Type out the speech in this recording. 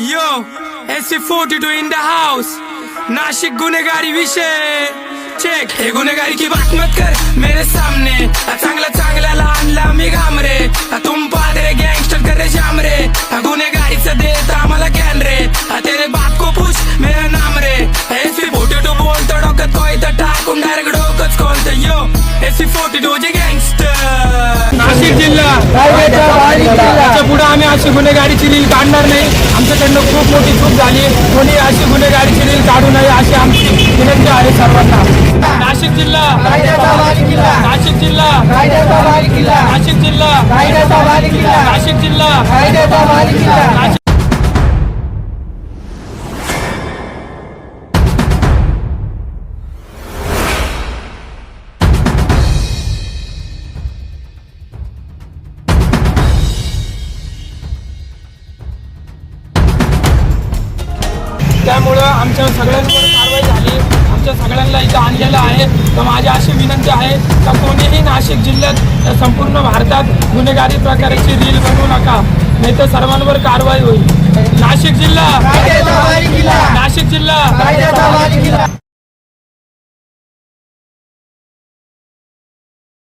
Yo S forty two in the house Nashik गुन्हेगारी विषय. Check हे गुन्हेगारी की बात मत कर. मेरे सामने चांगला चांगल्याला आणला मी घामरे तुम पादरे गँगस्टर करे जाम रे. गुन्हेगारीचं देत आम्हाला कॅन रे. तेरे बाप को पूछ मेरा नाम रे. एस फोर्टी टू बोलतो डोक्यात कोय तर टाकून डायरेक्ट डोकंच खोलतं. यो एस फोर्टी टू जे गँगस्टर नाशिक जिल्हा. त्याच्या पुढे आम्ही अशी गुन्हेगारीची रील काढणार नाही. आमच्याकडनं खूप मोठी चूक झाली. कोणी अशी गुन्हेगारीची रील काढू नये अशी आमची विनंती आहे सर्वांना. नाशिक जिल्हा. नाशिक जिल्हा. नाशिक जिल्हा. नाशिक जिल्हा. नाशिक त्यामुळं आमच्या सगळ्यांवर कारवाई झाली. आमच्या सगळ्यांना इथं आणलेलं आहे. तर माझी अशी विनंती आहे का कोणीही नाशिक जिल्ह्यात संपूर्ण भारतात गुन्हेगारी प्रकाराची रील बनवू नका. नाही तर सर्वांवर कारवाई होईल. नाशिक जिल्हा. नाशिक जिल्हा.